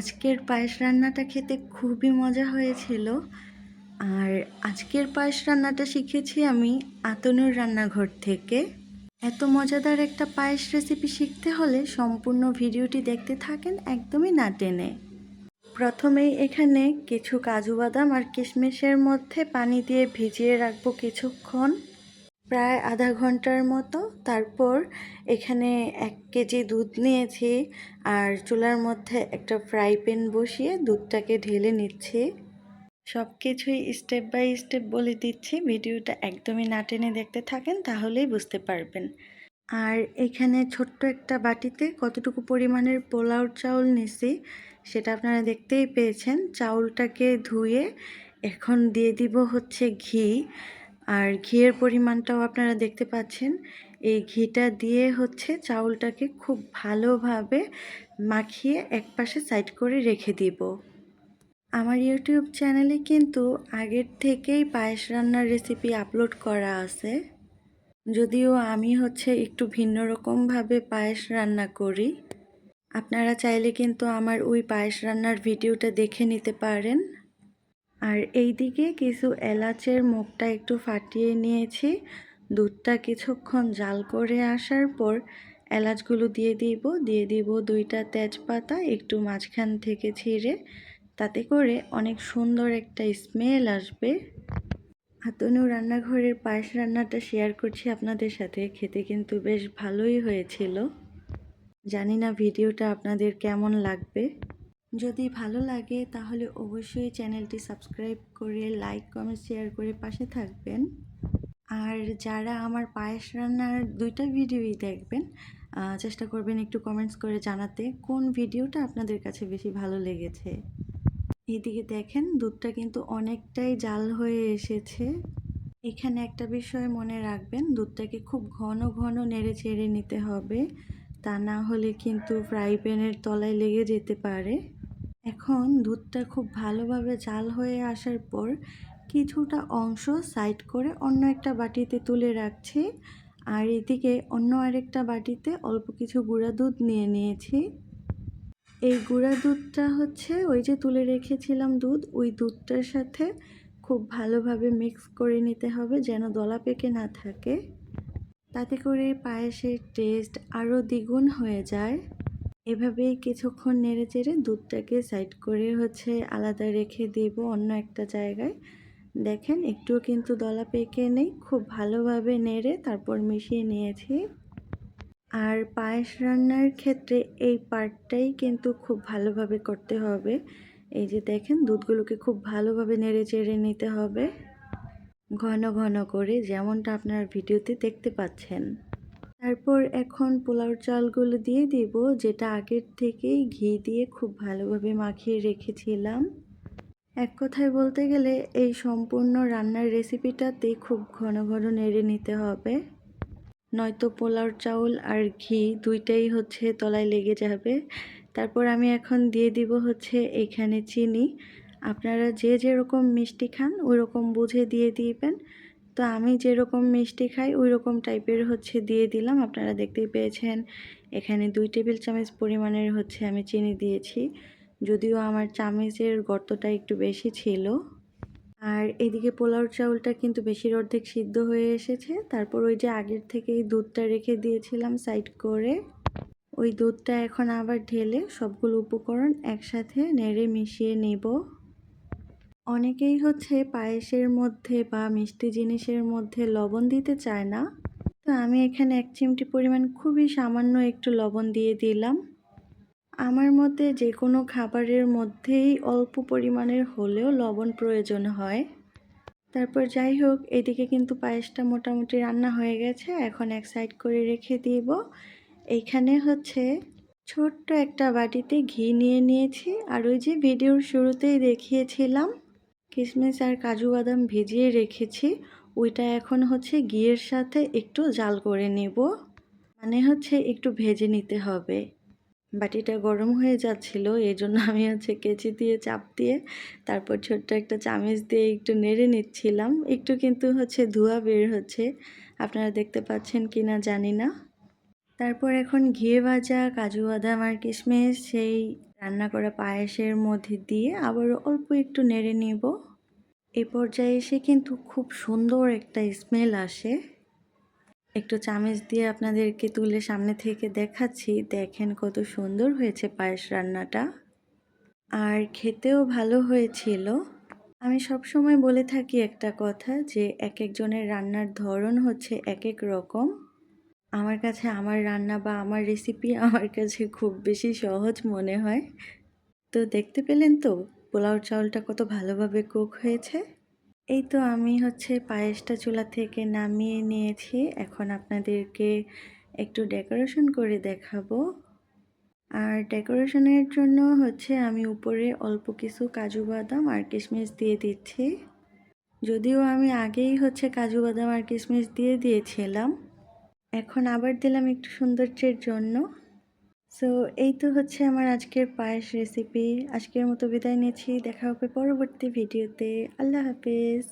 আজকের পায়েস রান্নাটা খেতে খুবই মজা হয়েছিল। আর আজকের পায়েস রান্নাটা শিখেছি আমি আতনুর রান্নাঘর থেকে। এত মজাদার একটা পায়েস রেসিপি শিখতে হলে সম্পূর্ণ ভিডিওটি দেখতে থাকেন একদমই না টেনে। প্রথমেই এখানে কিছু কাজু বাদাম আর কিশমিশের মধ্যে পানি দিয়ে ভিজিয়ে রাখব কিছুক্ষণ। প্রায় আধা ঘণ্টার মতো। তারপর এখানে এক কেজি দুধ নিয়েছি আর চুলার মধ্যে একটা ফ্রাই প্যান বসিয়ে দুধটাকে ঢেলে নিচ্ছি। সব কিছুই স্টেপ বাই স্টেপ বলে দিচ্ছি। ভিডিওটা একদমই না টেনে দেখতে থাকেন, তাহলেই বুঝতে পারবেন। আর এখানে ছোট্ট একটা বাটিতে কতটুকু পরিমাণের পোলাও চাউল নিছি সেটা আপনারা দেখতেই পেয়েছেন। চাউলটাকে ধুয়ে এখন দিয়ে দিব হচ্ছে ঘি। আর ঘিয়ের পরিমাণটাও আপনারা দেখতে পাচ্ছেন। এই ঘিটা দিয়ে হচ্ছে চাউলটাকে খুব ভালোভাবে মাখিয়ে একপাশে সাইড করে রেখে দিব। আমার ইউটিউব চ্যানেলে কিন্তু আগের থেকেই পায়েস রান্নার রেসিপি আপলোড করা আছে। যদিও আমি হচ্ছে একটু ভিন্ন রকমভাবে পায়েস রান্না করি। আপনারা চাইলে কিন্তু আমার ওই পায়েস রান্নার ভিডিওটা দেখে নিতে পারেন। আর এই দিকে কিছু এলাচের মুখটা একটু ফাটিয়ে নিয়েছি। দুধটা কিছুক্ষণ জাল করে আসার পর এলাচগুলো দিয়ে দিব। দিয়ে দিব দুইটা তেজপাতা একটু মাঝখান থেকে ছিঁড়ে। তাতে করে অনেক সুন্দর একটা স্মেল আসবে। হাতনু রান্নাঘরের পায়েস রান্নাটা শেয়ার করছি আপনাদের সাথে। খেতে কিন্তু বেশ ভালোই হয়েছিল। জানি না ভিডিওটা আপনাদের কেমন লাগবে। যদি ভালো লাগে, তাহলে অবশ্যই চ্যানেলটি সাবস্ক্রাইব করে, লাইক, কমেন্ট, শেয়ার করে পাশে থাকবেন। আর যারা আমার পায়েস রান্নার দুইটা ভিডিওই দেখবেন চেষ্টা করবেন একটু কমেন্টস করে জানাতে, কোন ভিডিওটা আপনাদের কাছে বেশি ভালো লেগেছে। এইদিকে দেখেন, দুধটা কিন্তু অনেকটাই জাল হয়ে এসেছে। এখানে একটা বিষয় মনে রাখবেন, দুধটাকে খুব ঘন ঘন নেড়ে চেড়ে নিতে হবে। তা না হলে কিন্তু ফ্রাই প্যানের তলায় লেগে যেতে পারে। এখন দুধটা খুব ভালোভাবে জাল হয়ে আসার পর কিছুটা অংশ সাইড করে অন্য একটা বাটিতে তুলে রাখছি। আর এদিকে অন্য আরেকটা বাটিতে অল্প কিছু গুঁড়া দুধ নিয়ে নিয়েছি। এই গুঁড়া দুধটা হচ্ছে ওই যে তুলে রেখেছিলাম দুধ, ওই দুধটার সাথে খুব ভালোভাবে মিক্স করে নিতে হবে যেন দলা পেকে না থাকে। তাতে করে পায়েসের টেস্ট আরও দ্বিগুণ হয়ে যায়। এভাবেই কিছুক্ষণ নেড়ে চেড়ে দুধটাকে সাইড করে হচ্ছে আলাদা রেখে দেব অন্য একটা জায়গায়। দেখেন, একটুও কিন্তু দলা পেকে নেই। খুব ভালোভাবে নেড়ে তারপর মিশিয়ে নিয়েছি। আর পায়েস রান্নার ক্ষেত্রে এই পার্টটাই কিন্তু খুব ভালোভাবে করতে হবে। এই যে দেখেন, দুধগুলোকে খুব ভালোভাবে নেড়ে চেড়ে নিতে হবে। ঘন ঘন করে যেমনটা আপনার ভিডিওতে দেখতে পাচ্ছেন। তারপর এখন পোলাও চালগুলো দিয়ে দিব, যেটা আগের থেকেই ঘি দিয়ে খুব ভালোভাবে মাখিয়ে রেখেছিলাম। এক কথায় বলতে গেলে এই সম্পূর্ণ রান্নার রেসিপিটাতে খুব ঘন ঘন নেড়ে নিতে হবে। নয়তো পোলাওর চাউল আর ঘি দুইটাই হচ্ছে তলায় লেগে যাবে। তারপর আমি এখন দিয়ে দিব হচ্ছে এখানে চিনি। আপনারা যে যেরকম মিষ্টি খান ওই রকম বুঝে দিয়ে দিবেন। তো আমি যেরকম মিষ্টি খাই ওই রকম টাইপের হচ্ছে দিয়ে দিলাম। আপনারা দেখতেই পেয়েছেন, এখানে দুই টেবিল চামচ পরিমাণের হচ্ছে আমি চিনি দিয়েছি। যদিও আমার চামচের গর্তটা একটু বেশি ছিল। আর এদিকে পোলাও চাউলটা কিন্তু বেশির অর্ধেক সিদ্ধ হয়ে এসেছে। তারপর ওই যে আগের থেকেই দুধটা রেখে দিয়েছিলাম সাইড করে। ওই দুধটা এখন আবার ঢেলে সবগুলো উপকরণ একসাথে নেড়ে মিশিয়ে নেব। অনেকেই হচ্ছে পায়েসের মধ্যে বা মিষ্টি জিনিসের মধ্যে লবণ দিতে চায় না। তো আমি এখানে এক চিমটি পরিমাণ খুবই সামান্য একটু লবণ দিয়ে দিলাম। আমার মতে যে কোনো খাবারের মধ্যেই অল্প পরিমাণের হলেও লবণ প্রয়োজন হয়। তারপর যাই হোক, এদিকে কিন্তু পায়েসটা মোটামুটি রান্না হয়ে গেছে। এখন এক সাইড করে রেখে দিব। এইখানে হচ্ছে ছোট্ট একটা বাটিতে ঘি নিয়ে নিয়েছি। আর ওই যে ভিডিওর শুরুতেই দেখিয়েছিলাম কিশমিশ আর কাজু বাদাম ভিজিয়ে রেখেছি। ওইটা এখন হচ্ছে ঘিয়ের সাথে একটু জাল করে নেব। মানে হচ্ছে একটু ভেজে নিতে হবে। বাটিটা গরম হয়ে যাচ্ছিল এই জন্য আমি হচ্ছে কেচি দিয়ে, চাপ দিয়ে, তারপর ছোট্ট একটা চামচ দিয়ে একটু নেড়ে নিচ্ছিলাম। একটু কিন্তু হচ্ছে ধোঁয়া বের হচ্ছে। আপনারা দেখতে পাচ্ছেন কি না জানি না। তারপর এখন ঘিয়ে ভাজা, কাজু বাদাম আর কিশমিশ সেই রান্না করা পায়েসের মধ্যে দিয়ে আবারও অল্প একটু নেড়ে নিব। এই পর্যায়ে এসে কিন্তু খুব সুন্দর একটা স্মেল আসে। একটু চামচ দিয়ে আপনাদেরকে তুলে সামনে থেকে দেখাচ্ছি। দেখেন কত সুন্দর হয়েছে পায়েস রান্নাটা। আর খেতেও ভালো হয়েছিল। আমি সবসময় বলে থাকি একটা কথা যে এক একজনের রান্নার ধরন হচ্ছে এক এক রকম। আমার কাছে আমার রান্না বা আমার রেসিপি আমার কাছে খুব বেশি সহজ মনে হয়। তো দেখতে পেলেন তো পোলাও চাউলটা কত ভালোভাবে কুক হয়েছে? এই তো আমি হচ্ছে পায়েসটা চুলা থেকে নামিয়ে নিয়েছি। এখন আপনাদেরকে একটু ডেকোরেশন করে দেখাবো। আর ডেকোরেশনের জন্য হচ্ছে আমি উপরে অল্প কিছু কাজু বাদাম আর কিশমিশ দিয়ে দিচ্ছি। যদিও আমি আগেই হচ্ছে কাজু বাদাম আর কিশমিশ দিয়ে দিয়েছিলাম। এখন আবার দিলাম একটু সৌন্দর্যের জন্য। সো এই তো হচ্ছে আমার আজকের পায়েস রেসিপি আজকের মতো বিদায় নিয়েছি দেখা হবে পরবর্তী ভিডিওতে আল্লাহ হাফেজ।